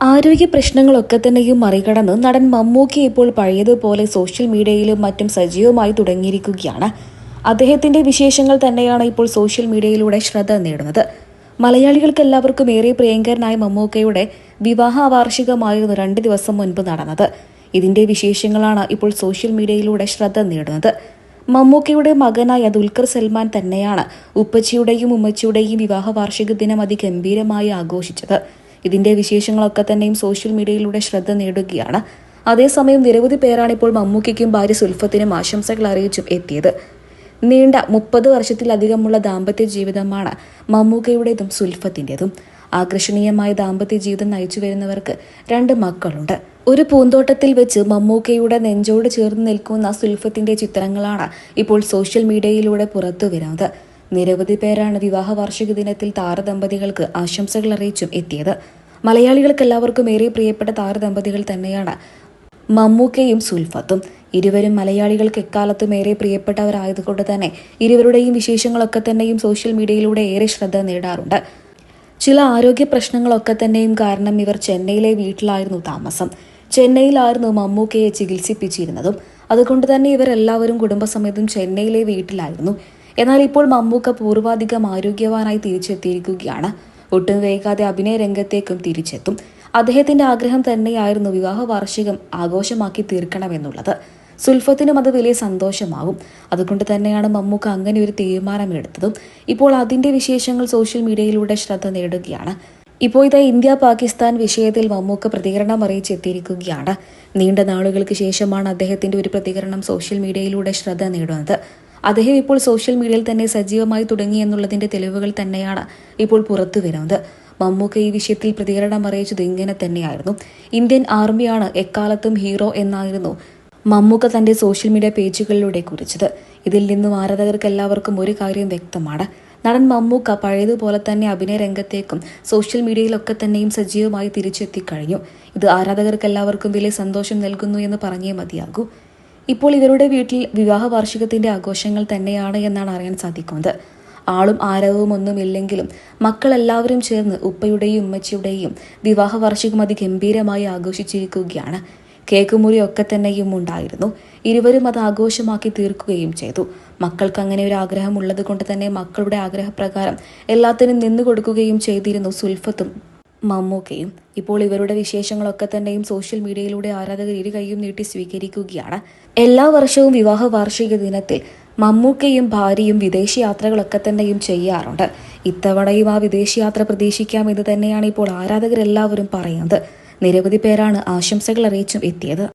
ആരോഗ്യ പ്രശ്നങ്ങളൊക്കെ തന്നെയും മറികടന്ന് നടൻ മമ്മൂക്കി ഇപ്പോൾ പഴയതുപോലെ സോഷ്യൽ മീഡിയയിലും മറ്റും സജീവമായി തുടങ്ങിയിരിക്കുകയാണ്. അദ്ദേഹത്തിന്റെ വിശേഷങ്ങൾ തന്നെയാണ് ഇപ്പോൾ സോഷ്യൽ മീഡിയയിലൂടെ ശ്രദ്ധ നേടുന്നത്. മലയാളികൾക്ക് എല്ലാവർക്കും ഏറെ പ്രിയങ്കരനായ മമ്മൂക്കയുടെ വിവാഹ വാർഷികമായിരുന്നു രണ്ട് ദിവസം മുൻപ് നടന്നത്. ഇതിന്റെ വിശേഷങ്ങളാണ് ഇപ്പോൾ സോഷ്യൽ മീഡിയയിലൂടെ ശ്രദ്ധ നേടുന്നത്. മമ്മൂക്കയുടെ മകനായ ദുൽഖർ സൽമാൻ തന്നെയാണ് ഉപ്പച്ചിയുടെയും ഉമ്മച്ചിയുടെയും വിവാഹ വാർഷിക ദിനം അതിഗംഭീരമായി ആഘോഷിച്ചത്. ഇതിന്റെ വിശേഷങ്ങളൊക്കെ തന്നെയും സോഷ്യൽ മീഡിയയിലൂടെ ശ്രദ്ധ നേടുകയാണ്. അതേസമയം നിരവധി പേരാണ് ഇപ്പോൾ മമ്മൂക്കയ്ക്കും ഭാര്യ സുൽഫത്തിനും ആശംസകൾ അറിയിച്ചും എത്തിയത്. നീണ്ട മുപ്പത് വർഷത്തിലധികമുള്ള ദാമ്പത്യ ജീവിതമാണ് മമ്മൂക്കയുടേതും സുൽഫത്തിന്റെതും ആകർഷണീയമായ ദാമ്പത്യ ജീവിതം നയിച്ചു വരുന്നവർക്ക് രണ്ട് മക്കളുണ്ട്. ഒരു പൂന്തോട്ടത്തിൽ വെച്ച് മമ്മൂക്കയുടെ നെഞ്ചോട് ചേർന്ന് നിൽക്കുന്ന സുൽഫത്തിന്റെ ചിത്രങ്ങളാണ് ഇപ്പോൾ സോഷ്യൽ മീഡിയയിലൂടെ പുറത്തു വരുന്നത്. നിരവധി പേരാണ് വിവാഹ വാർഷിക ദിനത്തിൽ താരദമ്പതികൾക്ക് ആശംസകൾ അറിയിച്ചും എത്തിയത്. മലയാളികൾക്ക് എല്ലാവർക്കും ഏറെ പ്രിയപ്പെട്ട താരദമ്പതികൾ തന്നെയാണ് മമ്മൂക്കയും സുൽഫത്തും. ഇരുവരും മലയാളികൾക്ക് എക്കാലത്തും ഏറെ പ്രിയപ്പെട്ടവരായതുകൊണ്ട് തന്നെ ഇരുവരുടെയും വിശേഷങ്ങളൊക്കെ തന്നെയും സോഷ്യൽ മീഡിയയിലൂടെ ഏറെ ശ്രദ്ധ നേടാറുണ്ട്. ചില ആരോഗ്യ പ്രശ്നങ്ങളൊക്കെ തന്നെയും കാരണം ഇവർ ചെന്നൈയിലെ വീട്ടിലായിരുന്നു താമസം. ചെന്നൈയിലായിരുന്നു മമ്മൂക്കയെ ചികിത്സിപ്പിച്ചിരുന്നതും. അതുകൊണ്ട് തന്നെ ഇവരെല്ലാവരും കുടുംബസമേതം ചെന്നൈയിലെ വീട്ടിലായിരുന്നു. എന്നാൽ ഇപ്പോൾ മമ്മൂക്ക പൂർവാധികം ആരോഗ്യവാനായി തിരിച്ചെത്തിയിരിക്കുകയാണ്. ഒട്ടും വൈകാതെ അഭിനയ രംഗത്തേക്കും തിരിച്ചെത്തും. അദ്ദേഹത്തിന്റെ ആഗ്രഹം തന്നെയായിരുന്നു വിവാഹ വാർഷികം ആഘോഷമാക്കി തീർക്കണമെന്നുള്ളത്. സുൽഫത്തിനും അത് വലിയ സന്തോഷമാകും. അതുകൊണ്ട് തന്നെയാണ് മമ്മൂക്ക അങ്ങനെ ഒരു തീരുമാനമെടുത്തതും. ഇപ്പോൾ അതിന്റെ വിശേഷങ്ങൾ സോഷ്യൽ മീഡിയയിലൂടെ ശ്രദ്ധ നേടുകയാണ്. ഇപ്പോൾ ഇതാ ഇന്ത്യ പാകിസ്ഥാൻ വിഷയത്തിൽ മമ്മൂക്ക പ്രതികരണം അറിയിച്ചെത്തിയിരിക്കുകയാണ്. നീണ്ട നാളുകൾക്ക് ശേഷമാണ് അദ്ദേഹത്തിന്റെ ഒരു പ്രതികരണം സോഷ്യൽ മീഡിയയിലൂടെ ശ്രദ്ധ നേടുന്നത്. അദ്ദേഹം ഇപ്പോൾ സോഷ്യൽ മീഡിയയിൽ തന്നെ സജീവമായി തുടങ്ങി എന്നുള്ളതിന്റെ തെളിവുകൾ തന്നെയാണ് ഇപ്പോൾ പുറത്തു വരുന്നത്. മമ്മൂക്ക ഈ വിഷയത്തിൽ പ്രതികരണം അറിയിച്ചത് ഇങ്ങനെ തന്നെയായിരുന്നു. ഇന്ത്യൻ ആർമിയാണ് എക്കാലത്തും ഹീറോ എന്നായിരുന്നു മമ്മൂക്ക തന്റെ സോഷ്യൽ മീഡിയ പേജുകളിലൂടെ കുറിച്ചത്. ഇതിൽ നിന്നും ആരാധകർക്ക് എല്ലാവർക്കും ഒരു കാര്യം വ്യക്തമാണ്. നടൻ മമ്മൂക്ക പഴയതുപോലെ തന്നെ അഭിനയ രംഗത്തേക്കും സോഷ്യൽ മീഡിയയിലൊക്കെ തന്നെയും സജീവമായി തിരിച്ചെത്തിക്കഴിഞ്ഞു. ഇത് ആരാധകർക്ക് എല്ലാവർക്കും വലിയ സന്തോഷം നൽകുന്നു എന്ന് പറഞ്ഞേ മതിയാകൂ. ഇപ്പോൾ ഇവരുടെ വീട്ടിൽ വിവാഹ വാർഷികത്തിന്റെ ആഘോഷങ്ങൾ തന്നെയാണ് എന്നാണ് അറിയാൻ സാധിക്കുന്നത്. ആളും ആരവവും ഒന്നുമില്ലെങ്കിലും മക്കളെല്ലാവരും ചേർന്ന് ഉപ്പയുടെയും ഉമ്മച്ചിയുടെയും വിവാഹ വാർഷികം അതിഗംഭീരമായി ആഘോഷിച്ചിരിക്കുകയാണ്. കേക്ക് മുറി ഒക്കെ തന്നെയും ഉണ്ടായിരുന്നു. ഇരുവരും അത് ആഘോഷമാക്കി തീർക്കുകയും ചെയ്തു. മക്കൾക്ക് അങ്ങനെ ഒരു ആഗ്രഹം ഉള്ളത് കൊണ്ട് തന്നെ മക്കളുടെ ആഗ്രഹപ്രകാരം എല്ലാത്തിനും നിന്നു കൊടുക്കുകയും ചെയ്തിരുന്നു സുൽഫത്തും മമ്മൂക്കയും ഇപ്പോൾ ഇവരുടെ വിശേഷങ്ങളൊക്കെ തന്നെയും സോഷ്യൽ മീഡിയയിലൂടെ ആരാധകർ ഇരു കൈയും നീട്ടി സ്വീകരിക്കുകയാണ്. എല്ലാ വർഷവും വിവാഹ വാർഷിക ദിനത്തിൽ മമ്മൂക്കയും ഭാര്യയും വിദേശ യാത്രകളൊക്കെ തന്നെയും ചെയ്യാറുണ്ട്. ഇത്തവണയും ആ വിദേശയാത്ര പ്രതീക്ഷിക്കാമെന്ന് തന്നെയാണ് ഇപ്പോൾ ആരാധകരെല്ലാവരും പറയുന്നത്. നിരവധി പേരാണ് ആശംസകൾ അറിയിച്ചും എത്തിയത്.